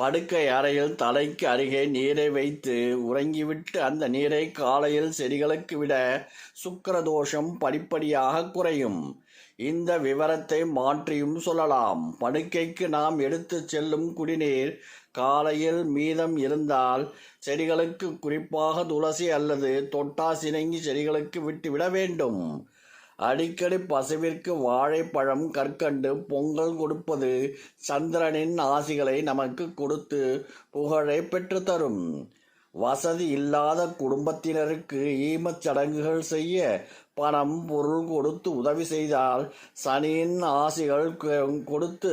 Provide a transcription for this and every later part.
படுக்கை அறையில் தலைக்கு அருகே நீரை வைத்து உறங்கிவிட்டு அந்த நீரை காலையில் செடிகளுக்கு விட சுக்கரதோஷம் படிப்படியாக குறையும். இந்த விவரத்தை மாற்றியும் சொல்லலாம். படுக்கைக்கு நாம் எடுத்துச் செல்லும் குடிநீர் காலையில் மீதம் இருந்தால் செடிகளுக்கு குறிப்பாக துளசி அல்லது தொட்டாசினங்கி செடிகளுக்கு விட்டுவிட வேண்டும். அடிக்கடி பசுவிற்கு வாழைப்பழம் கற்கண்டு பொங்கல் கொடுப்பது சந்திரனின் ஆசிகளை நமக்கு கொடுத்து புகழை பெற்றுத்தரும். வசதி இல்லாத குடும்பத்தினருக்கு ஈமச் சடங்குகள் செய்ய பணம் பொருள் கொடுத்து உதவி செய்தால் சனியின் ஆசிகள் கொடுத்து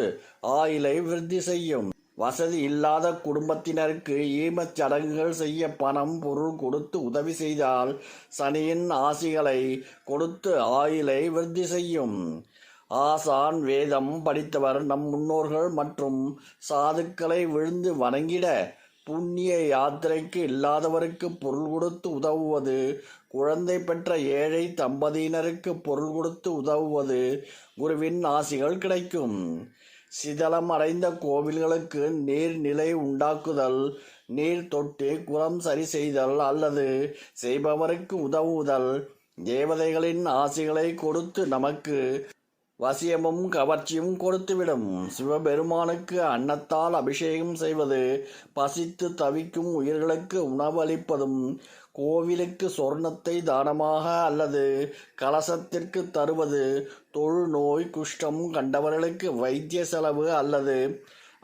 ஆயிலை விருத்தி செய்யும். வசதி இல்லாத குடும்பத்தினருக்கு ஈமச் சடங்குகள் செய்ய பணம் பொருள் கொடுத்து உதவி செய்தால் சனியின் ஆசிகளை கொடுத்து ஆயிலை விருத்தி செய்யும். ஆசான் வேதம் படித்தவர் நம் முன்னோர்கள் மற்றும் சாதுக்களை விழுந்து வணங்கிட புண்ணிய யாத்திரைக்கு இல்லாதவருக்கு பொருள் கொடுத்து உதவுவது குழந்தை பெற்ற ஏழை தம்பதியினருக்கு பொருள் கொடுத்து உதவுவது குருவின் ஆசிகள் கிடைக்கும். சிதலம் அடைந்த கோவில்களுக்கு நீர்நிலை உண்டாக்குதல் நீர் தொட்டி குளம் சரி செய்தல் அல்லது செய்பவருக்கு உதவுதல் தேவதைகளின் ஆசைகளை கொடுத்து நமக்கு வசியமும் கவர்ச்சியும் கொடுத்துவிடும். சிவபெருமானுக்கு அன்னத்தால் அபிஷேகம் செய்வது பசித்து தவிக்கும் உயிர்களுக்கு உணவளிப்பதும் கோவிலுக்கு சொர்ணத்தை தானமாக அல்லது கலசத்திற்கு தருவது தொழுநோய் குஷ்டம் கண்டவர்களுக்கு வைத்திய செலவு அல்லது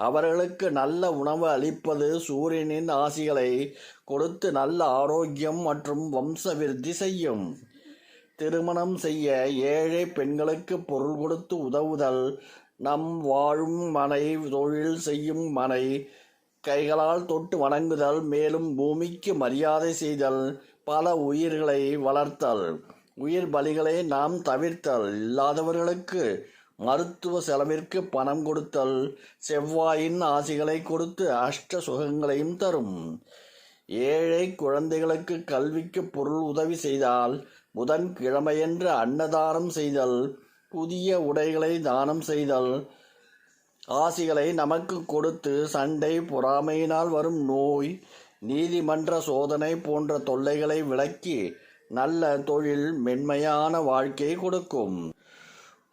அவர்களுக்கு நல்ல உணவு அளிப்பது சூரியனின் ஆசிகளை கொடுத்து நல்ல ஆரோக்கியம் மற்றும் வம்ச விருத்தி செய்யும். திருமணம் செய்ய ஏழை பெண்களுக்கு பொருள் கொடுத்து உதவுதல் நம் வாழும் மனை தொழில் செய்யும் மனை கைகளால் தொட்டு வணங்குதல் மேலும் பூமிக்கு மரியாதை செய்தல் பல உயிர்களை வளர்த்தல். உயிர் பலிகளை நாம் தவிர்த்தல் இல்லாதவர்களுக்கு மருத்துவ செலவிற்கு பணம் கொடுத்தல் செவ்வாயின் ஆசிகளை கொடுத்து அஷ்ட சுகங்களையும் தரும். ஏழை குழந்தைகளுக்கு கல்விக்கு பொருள் உதவி செய்தால் புதன் கிழமையன்று அன்னதானம் செய்தல் புதிய உடைகளை தானம் செய்தல் ஆசிகளை நமக்கு கொடுத்து சண்டை பொறாமையினால் வரும் நோய் நீதிமன்ற சோதனை போன்ற தொல்லைகளை விலக்கி நல்ல தொழில் மென்மையான வாழ்க்கை கொடுக்கும்.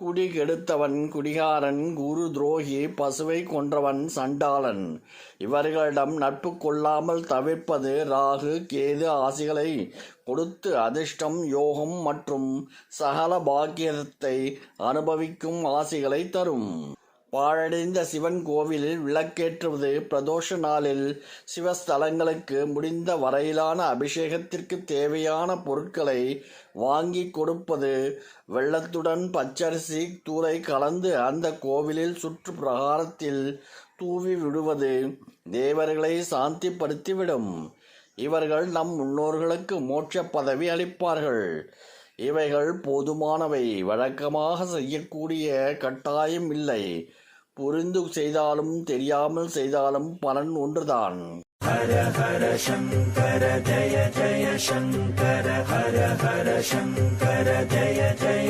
குடி கெடுத்தவன் குடிகாரன் குரு துரோகி பசுவை கொன்றவன் சண்டாளன். இவர்களிடம் நட்பு கொள்ளாமல் தவிர்ப்பது ராகு கேது ஆசிகளை கொடுத்து அதிர்ஷ்டம் யோகம் மற்றும் சகல பாக்கியத்தை அனுபவிக்கும் ஆசிகளை தரும். பாழடைந்த சிவன் கோவிலில் விளக்கேற்றுவது பிரதோஷ நாளில் சிவஸ்தலங்களுக்கு முடிந்த வரையிலான அபிஷேகத்திற்கு தேவையான பொருட்களை வாங்கி கொடுப்பது வெள்ளத்துடன் பச்சரிசி தூளை கலந்து அந்த கோவிலில் சுற்று பிரகாரத்தில் தூவி விடுவது தேவர்களை சாந்திப்படுத்திவிடும். இவர்கள் நம் முன்னோர்களுக்கு மோட்ச பதவி அளிப்பார்கள். இவைகள் போதுமானவை. வழக்கமாக செய்யக்கூடிய கட்டாயம் இல்லை. புரிந்து செய்தாலும் தெரியாமல் செய்தாலும் பலன் ஒன்றுதான். ஹர ஹர சங்கர ஜய ஜய சங்கர ஹர ஹர சங்கர ஜய ஜய